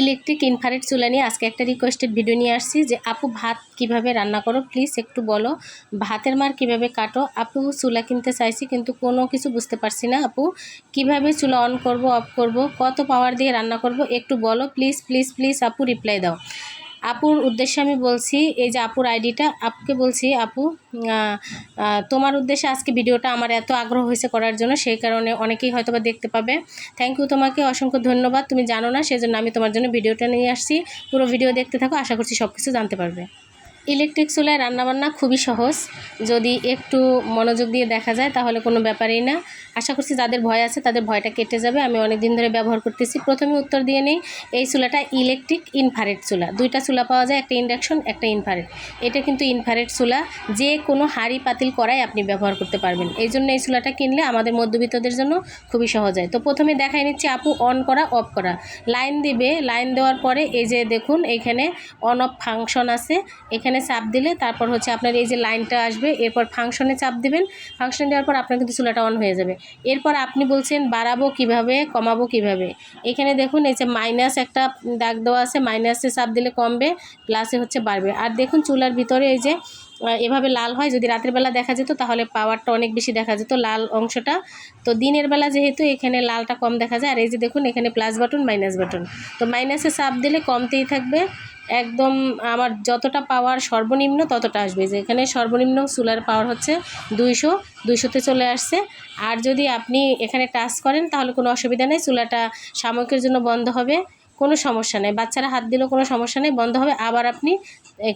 Electric ইনফারেট চুলা নিয়ে আজকে একটা রিকোয়েস্টেড ভিডিও নিয়ে আসছি যে, আপু, ভাত কীভাবে রান্না করো? প্লিজ একটু বলো, ভাতের মার কীভাবে কাটো? আপু, চুলা কিনতে চাইছি, কিন্তু কোনো কিছু বুঝতে পারছি না, আপু। কীভাবে চুলা অন করব অফ করব? কত পাওয়ার দিয়ে রান্না করব? একটু বলো প্লিজ প্লিজ প্লিজ আপু রিপ্লাই দাও। আপুর উদ্দেশ্যে আমি বলছি, এই যে আপুর আইডিটা, আপুকে বলছি, আপু তোমার উদ্দেশ্যে আজকে ভিডিওটা আমার এত আগ্রহ হয়েছে করার জন্য, সেই কারণে অনেকেই হয়তো বা দেখতে পাবে। থ্যাংক ইউ তোমাকে, অসংখ্য ধন্যবাদ। তুমি জানো না, সেজন্য আমি তোমার জন্য ভিডিওটা নিয়ে আসছি। পুরো ভিডিও দেখতে থাকো, আশা করছি সব কিছু জানতে পারবে। ইলেকট্রিক চুলায় রান্নাবান্না খুবই সহজ। যদি একটু মনোযোগ দিয়ে দেখা যায় তাহলে কোনো ব্যাপারই না। আশা করছি যাদের ভয় আছে তাদের ভয়টা কেটে যাবে। আমি অনেক দিন ধরে ব্যবহার করতেছি। প্রথমে উত্তর দিয়ে নেই, এই চুলাটা ইলেকট্রিক ইনফারেট চুলা। দুইটা চুলা পাওয়া যায়, একটা ইন্ডাকশন, একটা ইনফারেট এটা কিন্তু ইনফারেট চুলা। যে কোনো হাঁড়ি পাতিল করাই আপনি ব্যবহার করতে পারবেন। এই জন্য এই চুলাটা কিনলে আমাদের মধ্যবিত্তদের জন্য খুবই সহজ হয়। তো প্রথমে দেখাই নিচ্ছি আপু অন করা, অফ করা। লাইন দিবে, লাইন দেওয়ার পরে এই যে দেখুন এইখানে অন অফ ফাংশন আছে। এখানে চাপ দিলে তারপর হচ্ছে আপনার এই যে লাইনটা আসবে, এরপর ফাংশনে চাপ দিবেন, ফাংশন দেওয়ার পর আপনার কিন্তু চুলাটা অন হয়ে যাবে। এরপর আপনি বলছেন বাড়াবো কীভাবে, কমাবো কীভাবে? এখানে দেখুন এই যে মাইনাস একটা দাগ দেওয়া আছে মাইনাসে চাপ দিলে কমবে প্লাসে হচ্ছে বাড়বে। আর দেখুন চুলার ভিতরে এই যে এভাবে লাল হয়। যদি রাতের বেলা দেখা যেত, তাহলে পাওয়ারটা অনেক বেশি দেখা যেত লাল অংশটা। তো দিনের বেলা যেহেতু এখানে লালটা কম দেখা যায়, আর এই যে দেখুন, এখানে প্লাস বাটন মাইনাস বাটন তো মাইনাসে চাপ দিলে কমতেই থাকবে। একদম আমার যতটা পাওয়ার সর্বনিম্ন ততটা আসবে। যে এখানে সর্বনিম্ন চুলার পাওয়ার হচ্ছে দুইশো, দুইশোতে চলে আসছে। আর যদি আপনি এখানে টাচ করেন, তাহলে কোনো অসুবিধা নেই। চুলাটা সাময়িকের জন্য বন্ধ হবে। কোনো সমস্যা নেই। বাচ্চারা হাত দিলেও কোনো সমস্যা নেই। বন্ধ হবে। আবার আপনি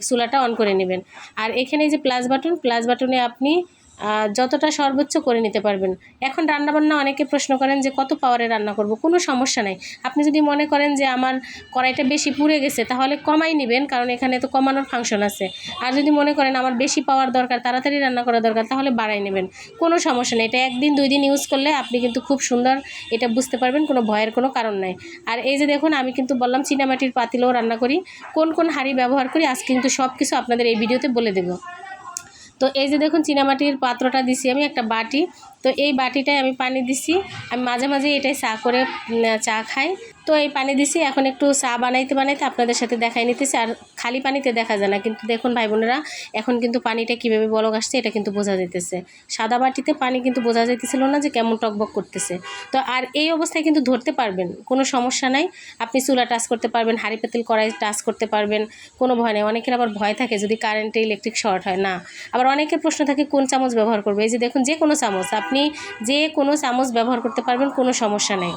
চুলাটা অন করে নেবেন। আর এখানে যে প্লাস বাটন প্লাস বাটনে আপনি যতটা সর্বোচ্চ করে নিতে পারবেন। এখন রান্নাবান্না অনেকে প্রশ্ন করেন যে, কত পাওয়ারে রান্না করব? কোনো সমস্যা নাই। আপনি যদি মনে করেন যে, আমার কড়াইটা বেশি পুড়ে গেছে, তাহলে কমাই নেবেন, কারণ এখানে তো কমানোর ফাংশন আছে। আর যদি মনে করেন, আমার বেশি পাওয়ার দরকার, তাড়াতাড়ি রান্না করা দরকার, তাহলে বাড়াই নেবেন। কোনো সমস্যা নেই। এটা একদিন, দুই দিন ইউজ করলে আপনি কিন্তু খুব সুন্দর এটা বুঝতে পারবেন, কোনো ভয়ের কোনো কারণ নাই। আর এই যে দেখুন, আমি কিন্তু বললাম চীনামাটির পাতিলেও রান্না করি। কোন কোন হাঁড়ি ব্যবহার করি আজকে কিন্তু সব কিছু আপনাদের এই ভিডিওতে বলে দেবো। তো এই যে দেখুন চীনামাটির পাত্রটা দিছি আমি, একটা বাটি। তো এই বাটিটায় আমি পানি দিছি। আমি মাঝে মাঝে এটাই চা করে চা খাই। তো এই পানি দিছি, এখন একটু চা বানাইতে বানাইতে আপনাদের সাথে দেখাই নিতেছি। আর খালি পানিতে দেখা যায় না, কিন্তু দেখুন ভাই বোনেরা, এখন কিন্তু পানিটা কীভাবে বলক আসছে এটা কিন্তু বোঝা যেতেছে সাদা বাটিতে পানি কিন্তু বোঝা যাইতেছিল না যে কেমন টকবক করতেছে। তো আর এই অবস্থায় কিন্তু ধরতে পারবেন, কোনো সমস্যা নাই। আপনি চুলা টাচ করতে পারবেন, হাঁড়ি পাতিল কড়াই টাচ করতে পারবেন, কোনো ভয় নেই। অনেকের আবার ভয় থাকে যদি কারেন্টে ইলেকট্রিক শর্ট হয়, না। আবার অনেকের প্রশ্ন থাকে, কোন চামচ ব্যবহার করবে? এই যে দেখুন যে কোনো চামচ, আপনি যে কোনো চামচ ব্যবহার করতে পারবেন, কোনো সমস্যা নেই।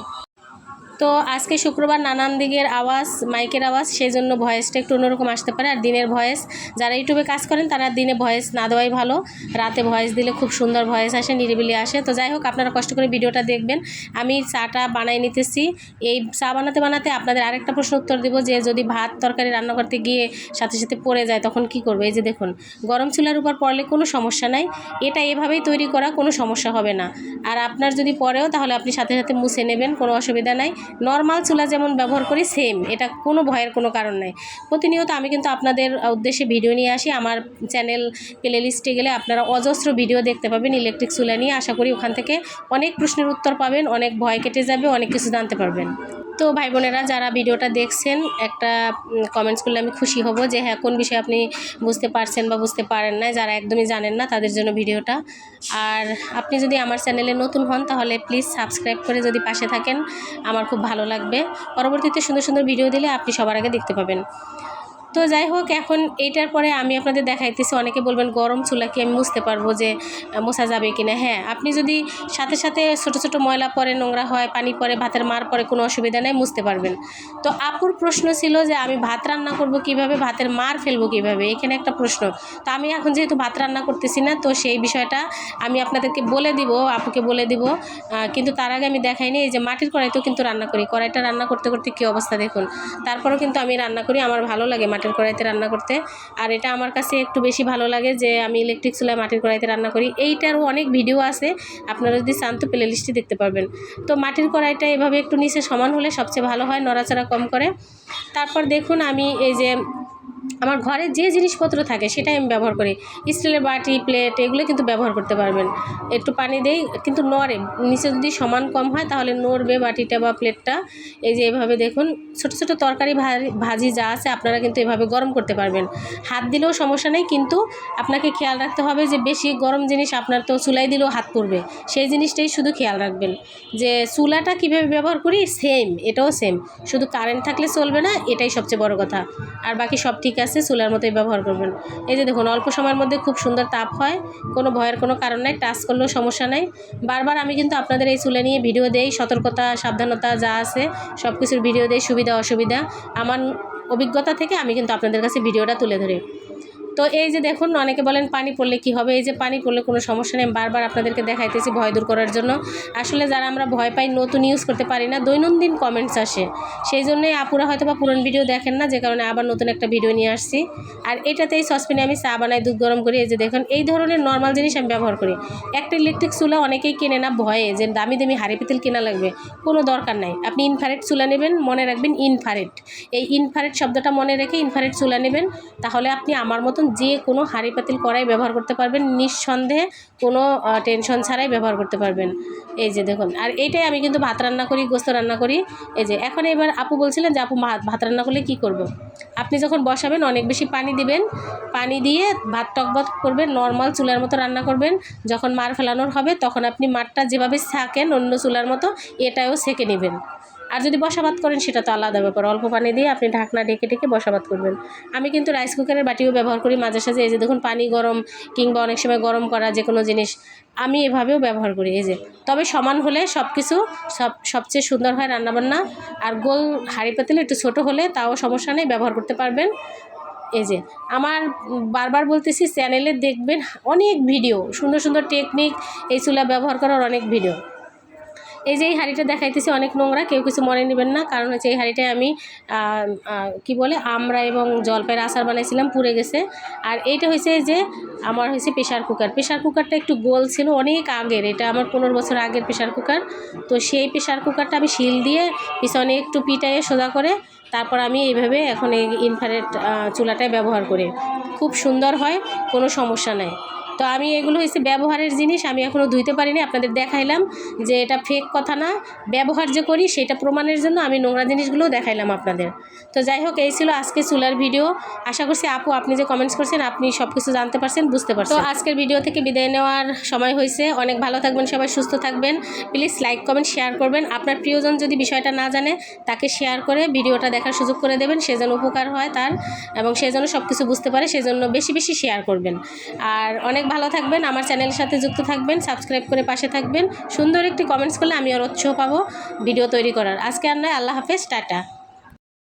তো আজকে শুক্রবার নানান দিকের আওয়াজ, মাইকের আওয়াজ সেই জন্য ভয়েসটা একটু অন্যরকম আসতে পারে। আর দিনের ভয়েস, যারা ইউটিউবে কাজ করেন, তারা দিনে ভয়েস না দেওয়াই ভালো। রাতে ভয়েস দিলে খুব সুন্দর ভয়েস আসে, নিরিবিলি আসে। তো যাই হোক, আপনারা কষ্ট করে ভিডিওটা দেখবেন। আমি চাটা বানাই নিতেছি। এই চা বানাতে বানাতে আপনাদের আরেকটা প্রশ্ন উত্তর দেবো যে, যদি ভাত তরকারি রান্না করতে গিয়ে সাথে সাথে পড়ে যায়, তখন কি করবে? এই যে দেখুন, গরম চুলার উপর পড়লে কোনো সমস্যা নাই। এটা এভাবেই তৈরি করা কোনো সমস্যা হবে না। আর আপনার যদি পরেও তাহলে আপনি সাথে সাথে মুছে নেবেন, কোনো অসুবিধা নাই। নর্মাল চুলা যেমন ব্যবহার করি সেম এটা কোনো ভয়ের কোনো কারণ নাই। প্রতিনিয়ত আমি কিন্তু আপনাদের উদ্দেশ্যে ভিডিও নিয়ে আসি। আমার চ্যানেল প্লে লিস্টে গেলে আপনারা অজস্র ভিডিও দেখতে পাবেন ইলেকট্রিক চুলা নিয়ে। আশা করি ওখান থেকে অনেক প্রশ্নের উত্তর পাবেন, অনেক ভয় কেটে যাবে, অনেক কিছু জানতে পারবেন। তো ভাই বোনেরা, যারা ভিডিওটা দেখছেন, একটা কমেন্টস করলে আমি খুশি হব যে হ্যাঁ কোন বিষয়ে আপনি বুঝতে পারছেন বা বুঝতে পারেন না যারা একদমই জানেন না তাদের জন্য ভিডিওটা। আর আপনি যদি আমার চ্যানেলে নতুন হন, তাহলে প্লিজ সাবস্ক্রাইব করে যদি পাশে থাকেন। আমার খুব ভালো লাগবে। পরবর্তীতে সুন্দর সুন্দর ভিডিও দিলে আপনি সবার আগে দেখতে পাবেন। তো যাই হোক, এখন এইটার পরে আমি আপনাদের দেখাইতেছি। অনেকে বলবেন, গরম চুলা কি আমি মুছতে পারব যে মোছা যাবে কি না হ্যাঁ আপনি যদি সাথে সাথে ছোট ছোট ময়লা পরে, নোংরা হয়, পানি পরে, ভাতের মার পরে কোনো অসুবিধা নেই মুছতে পারবেন। তো আপুর প্রশ্ন ছিল যে, আমি ভাত রান্না করব কীভাবে, ভাতের মার ফেলব কীভাবে? এখানে একটা প্রশ্ন। তো আমি এখন যেহেতু ভাত রান্না করতেছি না, তো সেই বিষয়টা আমি আপনাদেরকে বলে দিব, আপুকে বলে দিব। কিন্তু তার আগে আমি দেখাইনি, এই যে মাটির কড়াইতেও কিন্তু রান্না করি। কড়াইটা রান্না করতে করতে কী অবস্থা দেখুন। তারপরেও কিন্তু আমি রান্না করি, আমার ভালো লাগে মাটির কড়াইতে রান্না করতে। আর এটা আমার কাছে একটু বেশি ভালো লাগে যে আমি ইলেকট্রিক চুলায় মাটির কড়াইতে রান্না করি। এইটারও অনেক ভিডিও আছে, আপনারা যদি চান তো প্লে লিস্টে দেখতে পারবেন। তো মাটির কড়াইটা এভাবে একটু নিচে সমান হলে সবচেয়ে ভালো হয়, নড়াচড়া কম করে। তারপর দেখুন আমি এই যে আমার ঘরে যে জিনিসপত্র থাকে সেটাই আমি ব্যবহার করি। স্টিলের বাটি, প্লেট এগুলো কিন্তু ব্যবহার করতে পারবেন। একটু পানি দেই, কিন্তু নড়ে। নিচে যদি সমান কম হয় তাহলে নড়বে বাটিটা বা প্লেটটা। এই যে এভাবে দেখুন, ছোট ছোট তরকারি ভাজি- যা আছে আপনারা কিন্তু এভাবে গরম করতে পারবেন। হাত দিলেও সমস্যা নেই, কিন্তু আপনাকে খেয়াল রাখতে হবে যে বেশি গরম জিনিস আপনার তো চুলাই দিলেও হাত পড়বে। সেই জিনিসটাই শুধু খেয়াল রাখবেন। যে চুলাটা কীভাবে ব্যবহার করি? সেম, এটাও সেম। শুধু কারেন্ট থাকলে চলবে না, এটাই সবচেয়ে বড় কথা। আর বাকি সব ঠিক আছে চুলার মতোই ব্যবহার করবেন। এই যে দেখুন, অল্প সময়ের মধ্যে খুব সুন্দর তাপ হয়, কোনো ভয়ের কোনো কারণ নাই, টাচ করলেও সমস্যা নাই। বারবার আমি কিন্তু আপনাদের এই চুলা নিয়ে ভিডিও দেই, সতর্কতা, সাবধানতা যা আছে সব কিছুর ভিডিও দেই, সুবিধা, অসুবিধা। আমার অভিজ্ঞতা থেকে আমি কিন্তু আপনাদের কাছে ভিডিওটা তুলে ধরি। তো এই যে দেখুন, অনেকে বলেন পানি পড়লে কি হবে? এই যে পানি পড়লে কোনো সমস্যা নেই, বারবার আপনাদেরকে দেখাইতেছি ভয় দূর করার জন্য। আসলে যারা আমরা ভয় পাই, নতুন ইউজ করতে পারি না, দৈনন্দিন কমেন্টস আসে। সেই জন্যই আপুরা হয়তো বা পুরনো ভিডিও দেখেন না, যে কারণে আবার নতুন একটা ভিডিও নিয়ে আসছি। আর এটাতেই সসপ্যানে আমি চা বানাই, দুধ গরম করি। এই যে দেখুন, এই ধরনের নর্মাল জিনিস আমি ব্যবহার করি। একটা ইলেকট্রিক চুলা অনেকেই কেনে না ভয়ে, যে দামি দামি হাড়ি পিতল কেনা লাগবে। কোনো দরকার নাই। আপনি ইনফারেট চুলা নেবেন, মনে রাখবেন ইনফারেট এই ইনফারেট শব্দটা মনে রেখে ইনফারেট চুলা নেবেন। তাহলে আপনি আমার মতন যে কোনো হাঁড়ি পাতিল কড়াই ব্যবহার করতে পারবেন। নিঃসন্দেহে কোনো টেনশন ছাড়াই ব্যবহার করতে পারবেন। এই যে দেখুন, আর এইটাই আমি কিন্তু ভাত রান্না করি, গোস্ত রান্না করি। এই যে, এখন এবার আপু বলছিলেন যে, আপু ভাত ভাত রান্না করলে কি করব। আপনি যখন বসাবেন, অনেক বেশি পানি দিবেন। পানি দিয়ে ভাত টকবত করবেন, নর্মাল চুলার মতো রান্না করবেন। যখন মার ফেলানোর হবে, তখন আপনি মারটা যেভাবে থাকেন অন্য চুলার মতো, এটাও সেঁকে নেবেন। আর যদি বসাবাত করেন, সেটা তো আলাদা ব্যাপার। অল্প পানি দিয়ে আপনি ঢাকনা ঢেকে ঢেকে বসাবাত করবেন। আমি কিন্তু রাইস কুকারের বাটিও ব্যবহার করি মাঝে সাঝে। এই যে দেখুন, পানি গরম কিংবা অনেক সময় গরম করা যে কোনো জিনিস, আমি এভাবেও ব্যবহার করি। এই যে, তবে সমান হলে সব কিছু সব, সবচেয়ে সুন্দর হয় রান্নাবান্না। আর গোল হাঁড়ি পাতিল একটু ছোট হলে তাও সমস্যা নেই, ব্যবহার করতে পারবেন। এই যে, আমার বারবার বলতেছি চ্যানেলে দেখবেন অনেক ভিডিও সুন্দর সুন্দর টেকনিক এই চুলা ব্যবহার করার অনেক ভিডিও এই যে এই হাঁড়িটা দেখাইতেছি, অনেক নোংরা, কেউ কিছু মনে নেবেন না। কারণ হচ্ছে এই হাঁড়িটায় আমি কি বলে, আমরা এবং জলপাইয়ের আচার বানাইছিলাম, পুড়ে গেছে। আর এইটা হয়েছে যে, আমার হয়েছে প্রেশার কুকার। প্রেশার কুকারটা একটু গোল ছিল, অনেক আগের। এটা আমার পনেরো বছর আগের প্রেশার কুকার। তো সেই প্রেশার কুকারটা আমি শিল দিয়ে পিছনে একটু পিটাইয়ে সোজা করে, তারপর আমি এইভাবে এখন এই ইনফ্রারেড চুলাটাই ব্যবহার করি। খুব সুন্দর হয়, কোনো সমস্যা নাই। তো আমি এগুলো হচ্ছে ব্যবহারের জিনিস, আমি এখনও ধুইতে পারিনি, আপনাদের দেখাইলাম যে এটা ফেক কথা না। ব্যবহার যে করি সেটা প্রমাণের জন্য আমি নোংরা জিনিসগুলোও দেখাইলাম আপনাদের। তো যাই হোক, এই ছিল আজকে চুলার ভিডিও আশা করছি আপু, আপনি যে কমেন্টস করছেন, আপনি সব কিছু জানতে পারছেন, বুঝতে পারছেন। তো আজকের ভিডিও থেকে বিদায় নেওয়ার সময় হয়েছে। অনেক ভালো থাকবেন, সবাই সুস্থ থাকবেন। প্লিজ লাইক কমেন্ট শেয়ার করবেন। আপনার প্রিয়জন যদি বিষয়টা না জানে, তাকে শেয়ার করে ভিডিওটা দেখার সুযোগ করে দেবেন। সেজন্য উপকার হয় তার, এবং সেজন্য সব কিছু বুঝতে পারে সেজন্য বেশি বেশি শেয়ার করবেন। আর অনেক ভালো থাকবেন, আমার চ্যানেলের সাথে যুক্ত থাকবেন সাবস্ক্রাইব করে পাশে থাকবেন। সুন্দর একটি কমেন্টস করলে আমি আর উৎসাহ পাবো ভিডিও তৈরি করার। আজকে আর নয়, আল্লাহ হাফেজ, টাটা।